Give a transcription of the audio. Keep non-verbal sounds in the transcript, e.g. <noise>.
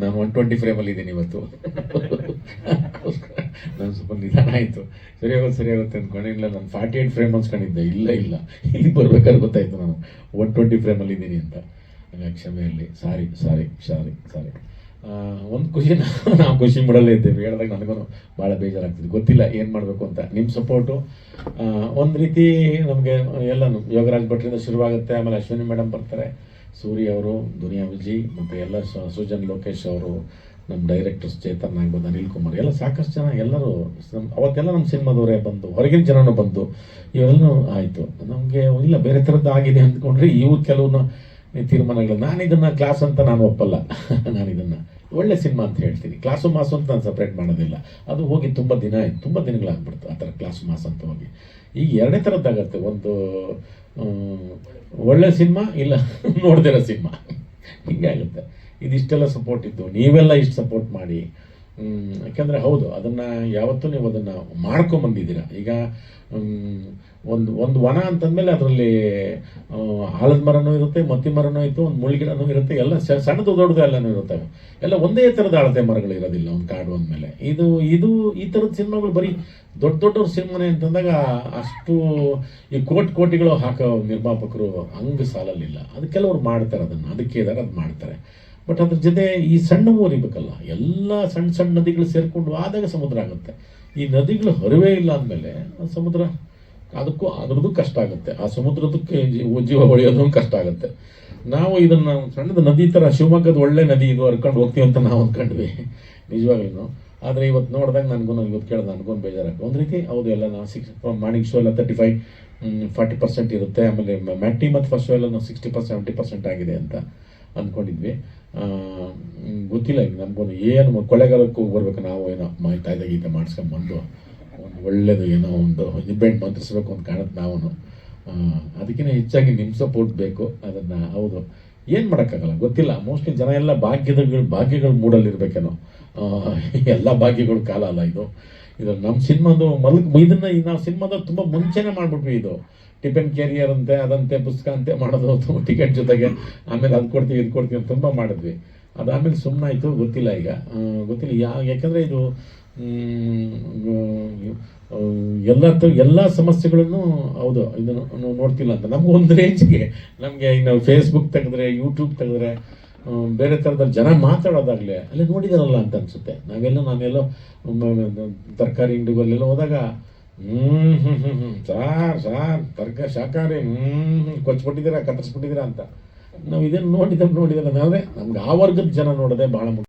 ನಾನು one twenty ಫ್ರೇಮಲ್ಲಿ ಇದ್ದೀನಿ ಇವತ್ತು. ನಾನು ಸ್ವಲ್ಪ ನಿಧಾನ ಆಯಿತು. ಸರಿ ಆಗುತ್ತೆ ಸರಿ ಆಗುತ್ತೆ ಇಲ್ಲ, ನಾನು ಫಾರ್ಟಿ ಏಯ್ಟ್ ಫ್ರೇಮ್ ಅನ್ಸ್ಕೊಂಡಿದ್ದೆ ಇಲ್ಲ ಇಲ್ಲ. ಇಲ್ಲಿ ಬರ್ಬೇಕಾದ್ರೆ ಗೊತ್ತಾಯ್ತು ನಾನು. ಒನ್ ಟ್ವೆಂಟಿ ಫ್ರೇಮಲ್ಲಿ ಇದ್ದೀನಿ ಅಂತ. ಕ್ಷಮೆಯಲ್ಲಿ. ಸಾರಿ ಸಾರಿ ಸಾರಿ ಸಾರಿ ಒಂದು ಖುಷಿ <laughs> ನಾವು- ಖುಷಿ ಮೂಡಲ್ಲೇ ಇದ್ದೇವೆ. ಹೇಳಿದಾಗ ನನಗೂ ಭಾಳ ಬೇಜಾರಾಗ್ತಿದೆ ಗೊತ್ತಿಲ್ಲ, ಏನು ಮಾಡಬೇಕು ಅಂತ. ನಿಮ್ಮ ಸಪೋರ್ಟು ಒಂದು ರೀತಿ ನಮಗೆ ಎಲ್ಲನೂ ಯೋಗರಾಜ್ ಭಟ್ರಿಂದ ಶುರುವಾಗುತ್ತೆ. ಆಮೇಲೆ ಅಶ್ವಿನಿ ಮೇಡಮ್ ಬರ್ತಾರೆ. ಸೂರ್ಯ ಅವರು, ದುನಿಯಾ ವಿಜಿ ಮತ್ತು ಎಲ್ಲ ಸುಜನ್ ಲೋಕೇಶ್ ಅವರು ನಮ್ಮ ಡೈರೆಕ್ಟರ್ಸ್ ಚೇತನ್ ಆಗ್ಬೋದು ಅನಿಲ್ ಕುಮಾರ್, ಎಲ್ಲ ಸಾಕಷ್ಟು ಜನ, ಎಲ್ಲರೂ ಅವತ್ತೆಲ್ಲ ನಮ್ಮ ಸಿನಿಮಾದವರೇ ಬಂದು, ಹೊರಗಿನ ಜನನೂ ಬಂದು ಇವೆಲ್ಲನೂ ಆಯಿತು. ನಮಗೆ ಇಲ್ಲ, ಬೇರೆ ಥರದ್ದು ಆಗಿದೆ ಅಂದ್ಕೊಂಡ್ರೆ ಇವು ಕೆಲವು ತೀರ್ಮಾನಗಳು ನಾನು ಇದನ್ನು ಕ್ಲಾಸ್ ಅಂತ ನಾನು ಒಪ್ಪಲ್ಲ. <laughs> ನಾನು ಇದನ್ನು ಒಳ್ಳೆ ಸಿನಿಮಾ ಅಂತ ಹೇಳ್ತೀನಿ. ಕ್ಲಾಸು ಮಾಸು ಅಂತ ನಾನು ಸಪ್ರೇಟ್ ಮಾಡೋದಿಲ್ಲ. ಅದು ಹೋಗಿ ತುಂಬ ದಿನ ಆಯ್ತು. ತುಂಬ ದಿನಗಳಾಗ್ಬಿಡ್ತು ಆ ಥರ ಕ್ಲಾಸು ಮಾಸ್ ಅಂತ ಹೋಗಿ. ಈಗ ಎರಡೇ ಥರದ್ದಾಗತ್ತೆ. ಒಂದು ಒಳ್ಳೆ ಸಿನಿಮಾ ಇಲ್ಲ <laughs> ನೋಡ್ದಿರೋ ಸಿನಿಮಾ. ಹಿಂಗಾಗುತ್ತೆ ಇದಿಷ್ಟೆಲ್ಲ ಸಪೋರ್ಟ್ ಇದ್ದು ನೀವೆಲ್ಲ ಇಷ್ಟು ಸಪೋರ್ಟ್ ಮಾಡಿ. ಯಾಕಂದ್ರೆ ಹೌದು, ಅದನ್ನ ಯಾವತ್ತೂ ನೀವು ಅದನ್ನ ಮಾಡ್ಕೊಂಬಂದಿದ್ದೀರಾ ಈಗ ಒಂದು ಒಂದು ವನ ಅಂತಂದಮೇಲೆ ಅದರಲ್ಲಿ ಆಲದ ಮರನೂ ಇರುತ್ತೆ, ಮತ್ತಿ ಮರನೂ ಇತ್ತು, ಒಂದು ಮುಳ್ಗಿಡನೂ ಇರುತ್ತೆ, ಎಲ್ಲ ಸಣ್ಣದು ದೊಡ್ಡದು ಎಲ್ಲನೂ ಇರುತ್ತವೆ ಎಲ್ಲ ಒಂದೇ ಥರದ ಅಳತೆ ಮರಗಳು ಇರೋದಿಲ್ಲ, ಒಂದು ಕಾಡು ಅಂದಮೇಲೆ. ಇದು ಇದು ಈ ಥರದ ಸಿನಿಮಾಗಳು ಬರೀ ದೊಡ್ಡ ದೊಡ್ಡವ್ರ ಸಿನಿಮಾನೇ ಅಂತಂದಾಗ ಅಷ್ಟು ಈ ಕೋಟಿ ಕೋಟಿಗಳು ಹಾಕೋ ನಿರ್ಮಾಪಕರು ಹಂಗೆ ಸಾಲಲ್ಲಿಲ್ಲ. ಅದು ಕೆಲವರು ಮಾಡ್ತಾರೆ ಅದನ್ನು, ಅದಕ್ಕೆ ಇದ್ದಾರೆ ಅದು ಮಾಡ್ತಾರೆ. ಬಟ್ ಅದ್ರ ಜೊತೆ ಈ ಸಣ್ಣ ಊರಿಬೇಕಲ್ಲ ಎಲ್ಲ ಸಣ್ಣ ಸಣ್ಣ ನದಿಗಳು ಸೇರಿಕೊಂಡು ಆದಾಗ ಸಮುದ್ರ ಆಗುತ್ತೆ. ಈ ನದಿಗಳು ಹರಿವೇ ಇಲ್ಲ ಅಂದಮೇಲೆ ಸಮುದ್ರ, ಅದಕ್ಕೂ, ಅದ್ರದ್ದು ಕಷ್ಟ ಆಗುತ್ತೆ. ಆ ಸಮುದ್ರದಕ್ಕೆ ಜೀವ ಹೊಳೆಯೋದು ಕಷ್ಟ ಆಗುತ್ತೆ. ನಾವು ಇದನ್ನು ಸಣ್ಣದ ನದಿ ಥರ ಶಿವಮೊಗ್ಗದ ಒಳ್ಳೆ ನದಿ ಇದು ಹರ್ಕೊಂಡು ಹೋಗ್ತೀವಿ ಅಂತ ನಾವು ಅಂದ್ಕೊಂಡ್ವಿ ನಿಜವಾಗ್ಲೂ ಆದರೆ ಇವತ್ತು ನೋಡಿದಾಗ ನನಗೂ ಇವತ್ತು ಕೇಳಿದೆ ನನಗೂ ಬೇಜಾರಾಗ್ತದೆ. ಒಂದು ರೀತಿ, ಹೌದು, ಎಲ್ಲ ನಾವು ಸಿಕ್ಸ್ ಮಾರ್ನಿಂಗ್ ಶೋ ಎಲ್ಲ ತರ್ಟಿ ಫೈವ್ ಫಾರ್ಟಿ ಪರ್ಸೆಂಟ್ ಇರುತ್ತೆ. ಆಮೇಲೆ ಮ್ಯಾಟಿ ಮತ್ತು ಫಸ್ಟ್ ಶೋ ಎಲ್ಲ ನಾವು ಸಿಕ್ಸ್ಟಿ ಪರ್ಸೆಂಟ್ ಸೆವೆಂಟಿ ಪರ್ಸೆಂಟ್ ಆಗಿದೆ ಅಂತ. ಅಂದ್ಕೊಂಡಿದ್ವಿ ಗೊತ್ತಿಲ್ಲ ಈಗ ನಮ್ಗೊಂದು ಏನು ಕೊಳ್ಳೆಗಾಲಕ್ಕೆ ಬರ್ಬೇಕು ನಾವು ಏನೋ. ಮಾಹಿತಿ ಗೀತೆ ಮಾಡಿಸ್ಕೊಂಬಂದು ಒಂದು ಒಳ್ಳೇದು ಏನೋ ಒಂದು ಇವೆಂಟ್ ಮಂತ್ರಿಸ್ಬೇಕು ಅಂತ ಕಾಣುತ್ತೆ ನಾವು ಅದಕ್ಕಿಂತ ಹೆಚ್ಚಾಗಿ ನಿಮ್ಮ ಸಪೋರ್ಟ್ ಬೇಕು. ಅದನ್ನು, ಹೌದು. ಏನು ಮಾಡೋಕ್ಕಾಗಲ್ಲ? ಗೊತ್ತಿಲ್ಲ. ಮೋಸ್ಟ್ಲಿ ಜನ ಎಲ್ಲ ಭಾಗ್ಯದಗಳು ಭಾಗ್ಯಗಳು ಮೂಡಲ್ಲಿರ್ಬೇಕೇನೋ. ಎಲ್ಲ ಭಾಗ್ಯಗಳು ಕಾಲ ಅಲ್ಲ ಇದು. ಇದು ನಮ್ಮ ಸಿನಿಮಾದು ಮೊದಲು ಇದನ್ನು ನಾವು ಸಿನಿಮಾದ ತುಂಬ ಮುಂಚೆನೇ ಮಾಡಿಬಿಟ್ವಿ ಇದು. ಟಿಫನ್ ಕೆರಿಯರ್ ಅಂತೆ, ಅದಂತೆ, ಪುಸ್ತಕ ಅಂತೆ ಮಾಡೋದು <laughs> ಟಿಕೆಟ್ ಜೊತೆಗೆ. ಆಮೇಲೆ ಅದು ಕೊಡ್ತೀವಿ ಇದು ಕೊಡ್ತೀವಿ ಅಂತ ತುಂಬ ಮಾಡಿದ್ವಿ. ಅದಾದಮೇಲೆ ಸುಮ್ಮನಾಯಿತು ಗೊತ್ತಿಲ್ಲ ಈಗ. ಗೊತ್ತಿಲ್ಲ. ಯಾ, ಯಾಕಂದರೆ ಇದು ಎಲ್ಲ ಎಲ್ಲ ಸಮಸ್ಯೆಗಳನ್ನು ಹೌದು ಇದನ್ನು ನೋಡ್ತಿಲ್ಲ ಅಂತ. ನಮ್ಗೆ ಒಂದು ರೇಂಜ್ಗೆ ನಮಗೆ ಇನ್ನು ಫೇಸ್ಬುಕ್ ತೆಗೆದ್ರೆ ಯೂಟ್ಯೂಬ್ ತೆಗೆದ್ರೆ ಬೇರೆ ಥರದಲ್ಲಿ ಜನ ಮಾತಾಡೋದಾಗಲೇ, ಅಲ್ಲಿ ನೋಡಿದಾರಲ್ಲ ಅಂತ ಅನಿಸುತ್ತೆ. ನಾವೆಲ್ಲ, ನಾನೆಲ್ಲೋ ತರಕಾರಿ ಅಂಗಡಿಗಳಲ್ಲೆಲ್ಲ ಹೋದಾಗ, ಹ್ಮ್ ಹ್ಮ್ ಹ್ಮ್ ಸಾರ್ ಸಾರ್ ತರಕಾರಿ ಶಾಖಾರಿ ಹ್ಞೂ ಕೊಚ್ಬಿಟ್ಟಿದ್ದೀರಾ ಕತ್ತರಿಸ್ಬಿಟ್ಟಿದ್ದೀರಾ ಅಂತ. ನಾವು ಇದನ್ನು ನೋಡಿದ್ರೆ ನೋಡಿದ್ರೆ ನಾವೇ ನಮ್ಗೆ ಆ ವರ್ಗದ ಜನ ನೋಡೋದೇ ಭಾಳ ಮುಖ್ಯ.